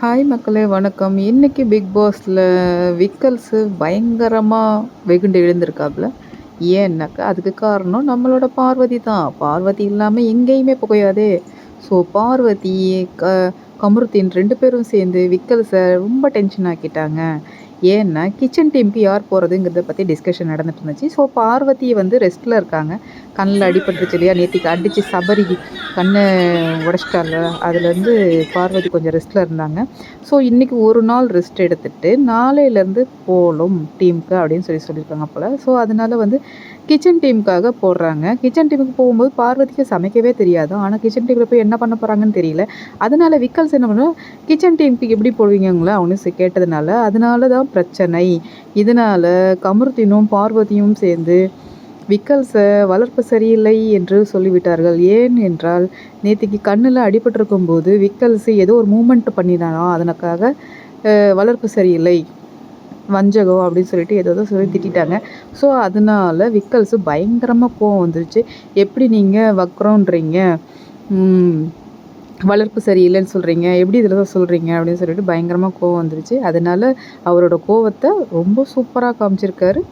Hi மக்களே வணக்கம். இன்றைக்கி பிக் பாஸில் விக்கல்ஸு பயங்கரமாக வெகுண்டு எழுந்திருக்காப்புல ஏன்னாக்கா அதுக்கு காரணம் நம்மளோட பார்வதி தான். பார்வதி இல்லாமல் எங்கேயுமே புகையாதே. ஸோ பார்வதி க கமருத்தின் ரெண்டு பேரும் சேர்ந்து விக்கல்ஸை ரொம்ப டென்ஷன் ஆக்கிட்டாங்க. ஏன்னா கிச்சன் டீமுக்கு யார் போகிறதுங்கிறத பற்றி டிஸ்கஷன் நடந்துட்டு இருந்துச்சு. ஸோ பார்வதி வந்து ரெஸ்ட்டில் இருக்காங்க. கண்ணில் அடிபட்டுருச்சு இல்லையா? நேற்றுக்கு அடித்து சபரி கண்ணை உடச்சிட்டால அதுலேருந்து பார்வதி கொஞ்சம் ரெஸ்ட்டில் இருந்தாங்க. ஸோ இன்றைக்கி ஒரு நாள் ரெஸ்ட் எடுத்துகிட்டு நாளையிலேருந்து போகலும் டீமுக்கு அப்படின்னு சொல்லி சொல்லியிருக்காங்க போல். ஸோ அதனால் வந்து கிச்சன் டீமுக்காக போடுறாங்க. கிச்சன் டீமுக்கு போகும்போது பார்வதிக்கு சமைக்கவே தெரியாது. ஆனால் கிச்சன் டீமில் போய் என்ன பண்ண போகிறாங்கன்னு தெரியல. அதனால் விக்கல்ஸ் என்ன பண்ணுவோம் கிச்சன் டீமுக்கு எப்படி போடுவீங்களா அவனு கேட்டதுனால அதனால தான் பிரச்சனை. இதனால் கமருத்தினும் பார்வதியும் சேர்ந்து விக்கல்ஸை வளர்ப்பு சரியில்லை என்று சொல்லிவிட்டார்கள். ஏன் என்றால் நேற்றுக்கு கண்ணில் அடிபட்டிருக்கும் போது விக்கல்ஸு ஏதோ ஒரு மூமெண்ட் பண்ணினாராம் அதனுக்காக வளர்ப்பு சரியில்லை. வஞ்சகம் அப்படின்னு சொல்லிட்டு ஏதோ சொல்லி திட்டாங்க ஸோ அதனால விக்கல்ஸு பயங்கரமாக கோவம் வந்துருச்சு. எப்படி நீங்கள் வக்ரோன்றீங்க வளர்ப்பு சரியில்லைன்னு சொல்கிறீங்க எப்படி இதில் தான் சொல்கிறீங்க அப்படின்னு சொல்லிட்டு பயங்கரமாக கோவம் வந்துருச்சு. அதனால் அவரோட கோவத்தை ரொம்ப சூப்பராக காமிச்சிருக்காரு.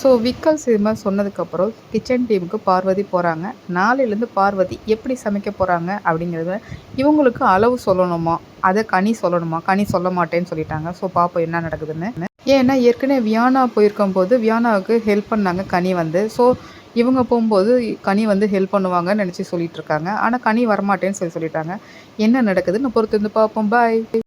ஸோ விக்கல்ஸ் இது மாதிரி சொன்னதுக்கப்புறம் கிச்சன் டீமுக்கு பார்வதி போகிறாங்க நாளையிலேருந்து பார்வதி எப்படி சமைக்க போகிறாங்க அப்படிங்கிறத இவங்களுக்கு அளவு சொல்லணுமா? அதை கனி சொல்லணுமா? கனி சொல்ல மாட்டேன்னு சொல்லிட்டாங்க. ஸோ பார்ப்போம் என்ன நடக்குதுன்னு. ஏன்னா ஏற்கனவே வியானா போயிருக்கும் போது வியானாவுக்கு ஹெல்ப் பண்ணாங்க கனி வந்து. ஸோ இவங்க போகும்போது கனி வந்து ஹெல்ப் பண்ணுவாங்கன்னு நினச்சி சொல்லிட்டு இருக்காங்க. ஆனால் கனி வரமாட்டேன்னு சொல்லி சொல்லிட்டாங்க. என்ன நடக்குதுன்னு பொறுத்து வந்து பார்ப்போம். பாய்